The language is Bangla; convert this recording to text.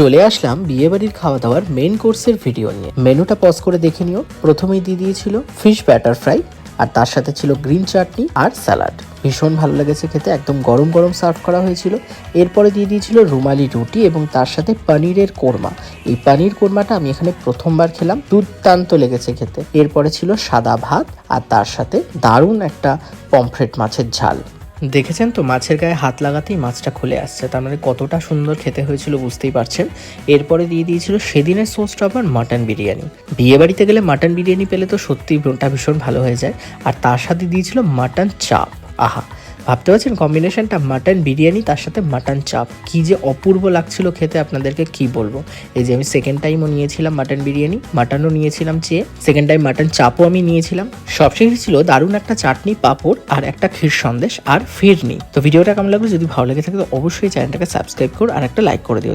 চলে আসলাম বিয়েবাড়ির খাওয়া দাওয়ার মেন কোর্সের ভিডিও নিয়ে। মেনুটা পজ করে দেখে নিও। প্রথমেই দিয়ে দিয়েছিল ফিশ ব্যাটার ফ্রাই আর তার সাথে ছিল গ্রিন চাটনি আর স্যালাড ভীষণ ভালো লেগেছে খেতে, একদম গরম গরম সার্ভ করা হয়েছিল। এরপরে দিয়ে দিয়েছিল রুমালি রুটি এবং তার সাথে পনিরের কোরমা। এই পনির কোরমাটা আমি এখানে প্রথমবার খেলাম, দুর্দান্ত লেগেছে খেতে। এরপরে ছিল সাদা ভাত আর তার সাথে দারুণ একটা পমফ্রেট মাছের ঝাল। দেখেছেন তো, মাছের গায়ে হাত লাগাতেই মাছটা খুলে আসছে। তার মানে কতটা সুন্দর খেতে হয়েছিল বুঝতেই পারছেন। এরপরে দিয়ে দিয়েছিল সেদিনের সোর্সটা আবার মাটন বিরিয়ানি। বিয়ে বাড়িতে গেলে মাটন বিরিয়ানি পেলে তো সত্যিই মনটা ভীষণ ভালো হয়ে যায়। আর তার সাথে দিয়েছিল মাটন চাপ। আহা ভাবতে পারছেন? কম্বিনেশনটা মাটন বিরিয়ানি, তার সাথে মাটন চাপ কি যে অপূর্ব লাগছিল খেতে আপনাদেরকে, কি বলব? এই যে আমি সেকেন্ড টাইমও নিয়েছিলাম মাটন বিরিয়ানি মাটনও নিয়েছিলাম চেয়ে সেকেন্ড টাইম মাটন চাপও আমি নিয়েছিলাম। সবশেষে ছিল দারুণ একটা চাটনি, পাপড় আর একটা ক্ষীর সন্দেশ আর ফিরনি। তো ভিডিওটা কেমন লাগল? যদি ভালো লেগে থাকে, তো অবশ্যই চ্যানেলটাকে সাবস্ক্রাইব করো আর একটা লাইক করে দিও।